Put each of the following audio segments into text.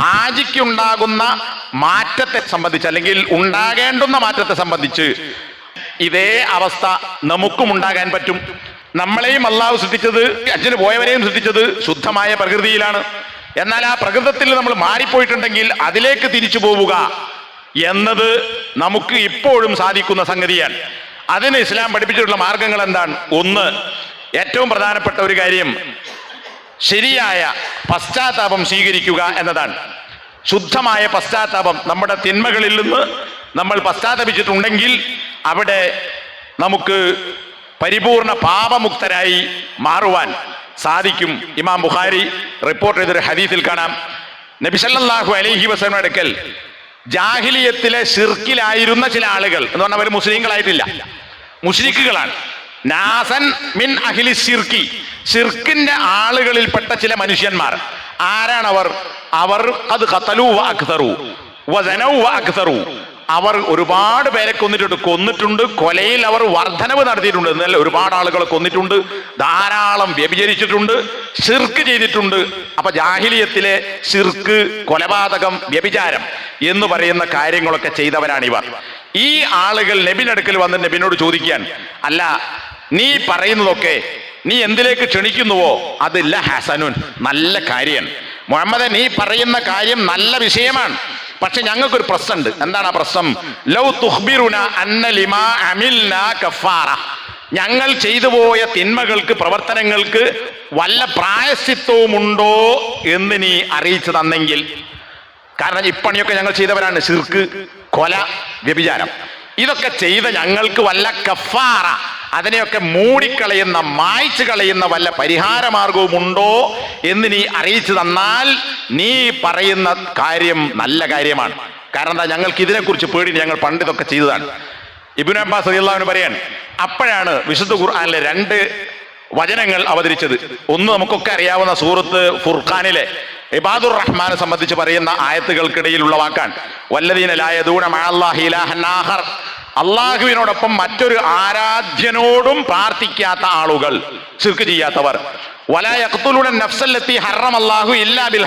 ഹാജിക്കുണ്ടാകുന്ന മാറ്റത്തെ സംബന്ധിച്ച് അല്ലെങ്കിൽ ഉണ്ടാകേണ്ടുന്ന മാറ്റത്തെ സംബന്ധിച്ച് ഇതേ അവസ്ഥ നമുക്കും ഉണ്ടാകാൻ പറ്റും. നമ്മളെയും അള്ളാഹു സൃഷ്ടിച്ചത് അച്ഛന് പോയവരെയും സൃഷ്ടിച്ചത് ശുദ്ധമായ പ്രകൃതിയിലാണ്. എന്നാൽ ആ പ്രകൃതത്തിൽ നമ്മൾ മാറിപ്പോയിട്ടുണ്ടെങ്കിൽ അതിലേക്ക് തിരിച്ചു പോവുക എന്നത് നമുക്ക് ഇപ്പോഴും സാധിക്കുന്ന സംഗതിയാണ്. അതിന് ഇസ്ലാം പഠിപ്പിച്ചിട്ടുള്ള മാർഗങ്ങൾ എന്താണ്? ഒന്ന് ഏറ്റവും പ്രധാനപ്പെട്ട ഒരു കാര്യം ശരിയായ പശ്ചാത്താപം സ്വീകരിക്കുക എന്നതാണ്. ശുദ്ധമായ പശ്ചാത്താപം നമ്മുടെ തിന്മകളിൽ നിന്ന് നമ്മൾ പശ്ചാത്തപിച്ചിട്ടുണ്ടെങ്കിൽ അവിടെ നമുക്ക് പരിപൂർണ പാപമുക്തരായി മാറുവാൻ സാധിക്കും. ഇമാം ബുഖാരി റിപ്പോർട്ട് ചെയ്തൊരു ഹദീസിൽ കാണാം. നബിസല്ലാഹു അലൈഹി വസല്ലം അടുക്കൽ ജാഹിലിയത്തിലെ ഷിർക്കിലായിരുന്ന ചില ആളുകൾ എന്ന് പറഞ്ഞാൽ അവർ മുസ്ലിങ്ങളായിട്ടില്ല. മുസ്ലിക്കുകളാണ് നാസൻ മിൻ അഖിലി ഷിർക്കി ഷിർക്കിന്റെ ആളുകളിൽപ്പെട്ട ചില മനുഷ്യന്മാർ. ആരാണ് അവർ? അവർ അത് കത്തലു വാക്തറു വ അക്തറു. അവർ ഒരുപാട് പേരെ കൊന്നിട്ടുണ്ട്. കൊന്നിട്ടുണ്ട്. കൊലയിൽ അവർ വർധനവ് നടത്തിയിട്ടുണ്ട്. എന്നാൽ ഒരുപാട് ആളുകളെ കൊന്നിട്ടുണ്ട്. ധാരാളം വ്യഭിചരിച്ചിട്ടുണ്ട്. ഷിർക്ക് ചെയ്തിട്ടുണ്ട്. അപ്പൊ ജാഹിലിയത്തിലെ ഷിർക്ക് കൊലപാതകം വ്യഭിചാരം എന്ന് പറയുന്ന കാര്യങ്ങളൊക്കെ ചെയ്തവരാണ് ഇവർ ഈ ആളുകൾ നബിനടുക്കൽ വന്ന് നബിനോട് ചോദിക്കാൻ അല്ല നീ പറയുന്നതൊക്കെ നീ എന്തിലേക്ക് ക്ഷണിക്കുന്നുവോ? അതില്ല ഹസനുൻ. നല്ല കാര്യം. മുഹമ്മദ് നീ പറയുന്ന കാര്യം നല്ല വിഷയമാണ്. പക്ഷെ ഞങ്ങൾക്കൊരു പ്രശ്നമുണ്ട്. എന്താണ് ആ പ്രശ്നം? ലൗ തുഹ്ബിറുന അന്ന ലിമാ കഫാറ ഞങ്ങൾ ചെയ്തു പോയ തിന്മകൾക്ക് പ്രവർത്തനങ്ങൾക്ക് വല്ല പ്രായശ്ചിത്വവുമുണ്ടോ എന്ന് നീ അറിയിച്ചു തന്നെങ്കിൽ. കാരണം ഇപ്പണിയൊക്കെ ഞങ്ങൾ ചെയ്തവരാണ്. ശിർക്ക് കൊല വ്യഭിചാരം. ഇതൊക്കെ ചെയ്ത ഞങ്ങൾക്ക് വല്ല കഫാറ അതിനെയൊക്കെ മൂടിക്കളയുന്ന മായ്ച്ചു കളയുന്ന വല്ല പരിഹാര മാർഗവുമുണ്ടോ എന്ന് നീ അറിയിച്ചു തന്നാൽ നീ പറയുന്ന കാര്യം നല്ല കാര്യമാണ്. കാരണം എന്താ? ഞങ്ങൾക്ക് ഇതിനെക്കുറിച്ച് പേടി ഞങ്ങൾ പണ്ട് ഇതൊക്കെ ചെയ്തതാണ്. ഇബിൻ അബ്ബാസ് റളിയല്ലാഹു പറയാൻ അപ്പോഴാണ് വിശുദ്ധ ഖുർആാനിലെ രണ്ട് വചനങ്ങൾ അവതരിച്ചത്. ഒന്ന് നമുക്കൊക്കെ അറിയാവുന്ന സൂറത്ത് ഫുർഖാനിലെ ഇബാദുർ റഹ്മാനെ സംബന്ധിച്ച് പറയുന്ന ആയത്തുകൾക്കിടയിലുള്ള വാക്കാണ്. ഇലാഹൻ ആഖർ അള്ളാഹുവിനോടൊപ്പം മറ്റൊരു ആരാധ്യനോടും പ്രാർത്ഥിക്കാത്ത ആളുകൾ ശിർക്ക് ചെയ്യാത്തവർ. വലാ യഖ്തുലൂന ഹറം അള്ളാഹു ഇല്ലാ ബിൽ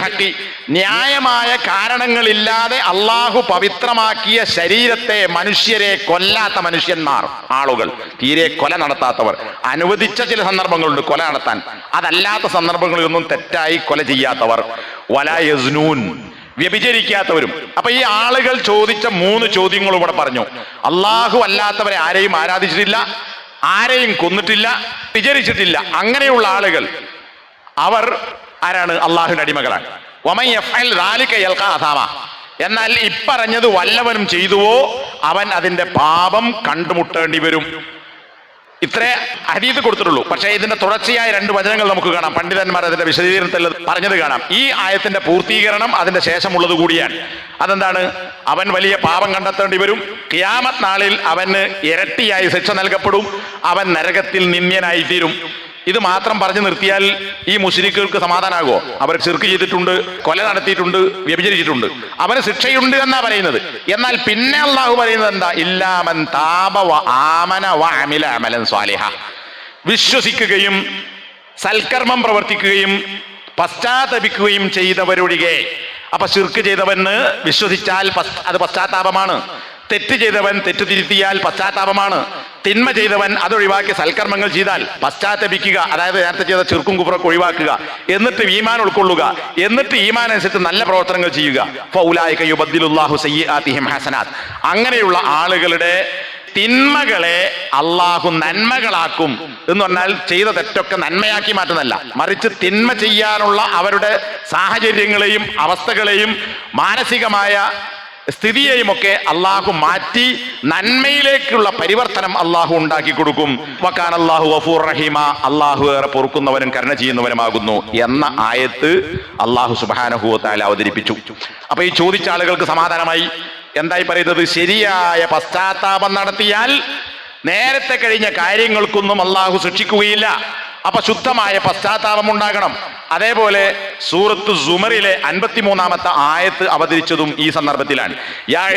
ന്യായമായ കാരണങ്ങളില്ലാതെ അള്ളാഹു പവിത്രമാക്കിയ ശരീരത്തെ മനുഷ്യരെ കൊല്ലാത്ത മനുഷ്യന്മാർ ആളുകൾ. തീരെ കൊല നടത്താത്തവർ. അനുവദിച്ച ചില സന്ദർഭങ്ങളുണ്ട് കൊല നടത്താൻ. അതല്ലാത്ത സന്ദർഭങ്ങളിലൊന്നും തെറ്റായി കൊല ചെയ്യാത്തവർ. വലാ യസ്നൂൻ. വ്യഭിചരിക്കാത്തവരും. അപ്പൊ ഈ ആളുകൾ ചോദിച്ച മൂന്ന് ചോദ്യങ്ങൾ ഇവിടെ പറഞ്ഞു. അള്ളാഹു അല്ലാത്തവരെ ആരെയും ആരാധിച്ചിട്ടില്ല ആരെയും കൊന്നിട്ടില്ല വിചരിച്ചിട്ടില്ല. അങ്ങനെയുള്ള ആളുകൾ അവർ ആരാണ്? അള്ളാഹുവിന്റെ അടിമകളാണ്. എന്നാൽ ഇപ്പറഞ്ഞത് വല്ലവനും ചെയ്തുവോ അവൻ അതിന്റെ പാപം കണ്ടുമുട്ടേണ്ടി വരും. ഇത്രേ ഹരീത് കൊടുത്തിട്ടുള്ളൂ. പക്ഷേ ഇതിന്റെ തുടർച്ചയായ രണ്ട് വചനങ്ങൾ നമുക്ക് കാണാം. പണ്ഡിതന്മാർ അതിന്റെ വിശദീകരണത്തിൽ പറഞ്ഞത് കാണാം. ഈ ആയത്തിന്റെ പൂർത്തീകരണം അതിന്റെ ശേഷമുള്ളത് കൂടിയാണ്. അതെന്താണ്? അവൻ വലിയ പാപം കണ്ടെത്തേണ്ടി വരും. ക്യാമത്ത് നാളിൽ അവന് ഇരട്ടിയായി ശിക്ഷ നൽകപ്പെടും. അവൻ നരകത്തിൽ നിന്ദ്യനായി തീരും ഇത് മാത്രം പറഞ്ഞു നിർത്തിയാൽ ഈ മുസ്ലിക്കുകൾക്ക് സമാധാനമാകുമോ അവർ ചെറുക്ക് ചെയ്തിട്ടുണ്ട് കൊല നടത്തിയിട്ടുണ്ട് വ്യഭിചരിച്ചിട്ടുണ്ട്. അവന് ശിക്ഷയുണ്ട് എന്നാ പറയുന്നത്. എന്നാൽ പിന്നെ അള്ളാഹു പറയുന്നത് എന്താ? ഇല്ലാമൻ താപവ ആമന വ അമില അമലൻ സ്വാലിഹ. വിശ്വസിക്കുകയും സൽക്കർമ്മം പ്രവർത്തിക്കുകയും പശ്ചാത്തപിക്കുകയും ചെയ്തവരൊഴികെ. അപ്പൊ ശിർക്ക് ചെയ്തവന് വിശ്വസിച്ചാൽ അത് പശ്ചാത്താപമാണ്. തെറ്റ് ചെയ്തവൻ തെറ്റ് തിരുത്തിയാൽ പശ്ചാത്താപമാണ്. തിന്മ ചെയ്തവൻ അതൊഴിവാക്കി സൽക്കർമ്മങ്ങൾ ചെയ്താൽ പശ്ചാത്തപിക്കുക അതായത് നേരത്തെ ചെയ്ത ചെറുക്കും കുപ്പറൊക്കെ ഒഴിവാക്കുക എന്നിട്ട് ഈമാൻ ഉൾക്കൊള്ളുക എന്നിട്ട് ഈമാൻ അനുസരിച്ച് നല്ല പ്രവർത്തനങ്ങൾ ചെയ്യുക. അങ്ങനെയുള്ള ആളുകളുടെ തിന്മകളെ അള്ളാഹു നന്മകളാക്കും എന്ന് പറഞ്ഞാൽ ചെയ്ത തെറ്റൊക്കെ നന്മയാക്കി മാറ്റുന്നല്ല മറിച്ച് തിന്മ ചെയ്യാനുള്ള അവരുടെ സാഹചര്യങ്ങളെയും അവസ്ഥകളെയും മാനസികമായ സ്ഥിതിയെയും ഒക്കെ അള്ളാഹു മാറ്റി നന്മയിലേക്കുള്ള പരിവർത്തനം അള്ളാഹു ഉണ്ടാക്കി കൊടുക്കും. വക്കാൻ അള്ളാഹു വഫൂർ റഹീമ. അള്ളാഹു ഏറെ പൊറുക്കുന്നവനും കരുണ ചെയ്യുന്നവനുമാകുന്നു എന്ന ആയത്ത് അള്ളാഹു സുബാനഹുവത്താൽ അവതരിപ്പിച്ചു. അപ്പൊ ഈ ചോദിച്ച ആളുകൾക്ക് സമാധാനമായി. എന്തായി പറയുന്നത്? ശരിയായ പശ്ചാത്താപം നടത്തിയാൽ നേരത്തെ കഴിഞ്ഞ കാര്യങ്ങൾക്കൊന്നും അള്ളാഹു ശിക്ഷിക്കുകയില്ല. അപ്പൊ ശുദ്ധമായ പശ്ചാത്താപം ഉണ്ടാകണം. അതേപോലെ സൂറത്ത് സുമറിലെ അൻപത്തിമൂന്നാമത്തെ ആയത്ത് അവതരിച്ചതും ഈ സന്ദർഭത്തിലാണ്. യാ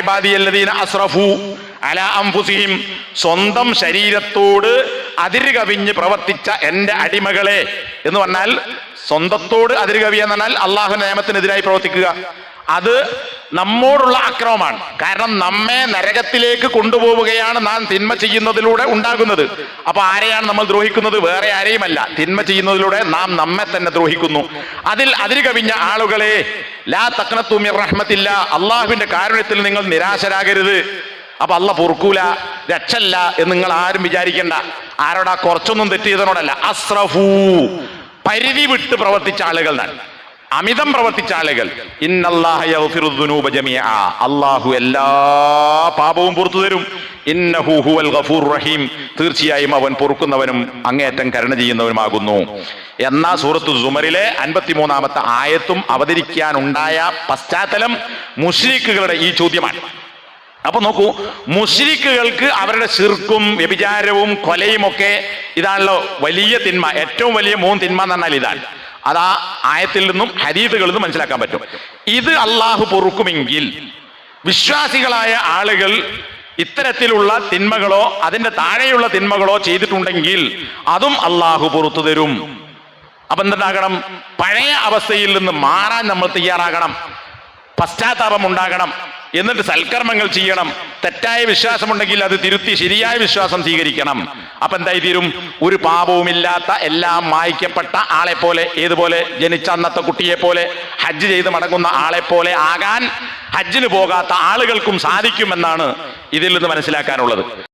അസ്റഫു അലാ അംഫുസിഹിം സ്വന്തം ശരീരത്തോട് അതിര് കവിഞ്ഞ് പ്രവർത്തിച്ച എന്റെ അടിമകളെ എന്ന് പറഞ്ഞാൽ സ്വന്തത്തോട് അതിര് കവിയെന്ന് പറഞ്ഞാൽ അള്ളാഹു നിയമത്തിനെതിരായി പ്രവർത്തിക്കുക. അത് നമ്മോടുള്ള അക്രമമാണ്. കാരണം നമ്മെ നരകത്തിലേക്ക് കൊണ്ടുപോവുകയാണ് നാം തിന്മ ചെയ്യുന്നതിലൂടെ ഉണ്ടാകുന്നത്. അപ്പൊ ആരെയാണ് നമ്മൾ ദ്രോഹിക്കുന്നത്? വേറെ ആരെയുമല്ല. തിന്മ ചെയ്യുന്നതിലൂടെ നാം നമ്മെ തന്നെ ദ്രോഹിക്കുന്നു. അതിൽ അതിര് കവിഞ്ഞ ആളുകളെ ലാ തക്നത്തുമിർ റഹ്മത്തില്ല. അള്ളാഹുവിന്റെ കാരുണ്യത്തിൽ നിങ്ങൾ നിരാശരാകരുത്. അപ്പൊ അല്ല പൊറുക്കൂല രക്ഷല്ല എന്ന് നിങ്ങൾ ആരും വിചാരിക്കണ്ട. ആരോടാ കുറച്ചൊന്നും തെറ്റിയതിനോടല്ല. അസ്രഫൂ. പരിധി വിട്ട് പ്രവർത്തിച്ച ആളുകൾ ഞാൻ അമിതം പ്രവർത്തിച്ച ആളുകൾ. അള്ളാഹു എല്ലാ പാപവും പുറത്തു തരും. ഗഫൂർ റഹീം. തീർച്ചയായും അവൻ പൊറുക്കുന്നവനും അങ്ങേയറ്റം കരുണ ചെയ്യുന്നവനുമാകുന്നു. എന്ന സൂറത്ത് സുമറിലെ അൻപത്തിമൂന്നാമത്തെ ആയത്തും അവതരിക്കാനുണ്ടായ പശ്ചാത്തലം മുഷ്രീഖുകളുടെ ഈ ചോദ്യമാണ്. അപ്പൊ നോക്കൂ മുഷ്രിക്കുകൾക്ക് അവരുടെ ശിർക്കും വ്യഭിചാരവും കൊലയും ഒക്കെ ഇതാണല്ലോ വലിയ തിന്മ. ഏറ്റവും വലിയ മൂന്ന് തിന്മ എന്ന് പറഞ്ഞാൽ ഇതാണ്. അത് ആ ആയത്തിൽ നിന്നും ഹരീതുകളിൽ നിന്നും മനസ്സിലാക്കാൻ പറ്റും. ഇത് അള്ളാഹു പൊറുക്കുമെങ്കിൽ വിശ്വാസികളായ ആളുകൾ ഇത്തരത്തിലുള്ള തിന്മകളോ അതിന്റെ താഴെയുള്ള തിന്മകളോ ചെയ്തിട്ടുണ്ടെങ്കിൽ അതും അള്ളാഹു പുറത്തു തരും. അപ്പൊ എന്തുണ്ടാകണം? പഴയ അവസ്ഥയിൽ നിന്ന് മാറാൻ നമ്മൾ തയ്യാറാകണം. പശ്ചാത്താപം ഉണ്ടാകണം. എന്നിട്ട് സൽക്കർമ്മങ്ങൾ ചെയ്യണം. തെറ്റായ വിശ്വാസം ഉണ്ടെങ്കിൽ അത് തിരുത്തി ശരിയായ വിശ്വാസം സ്വീകരിക്കണം. അപ്പൊ എന്തായി തീരും? ഒരു പാപവുമില്ലാത്ത എല്ലാം മായ്ക്കപ്പെട്ട ആളെ പോലെ ഏതുപോലെ ജനിച്ച അന്നത്തെ കുട്ടിയെ പോലെ ഹജ്ജ് ചെയ്ത് മടങ്ങുന്ന ആളെ പോലെ ആകാൻ ഹജ്ജിന് പോകാത്ത ആളുകൾക്കും സാധിക്കുമെന്നാണ് ഇതിൽ നിന്ന് മനസ്സിലാക്കാനുള്ളത്.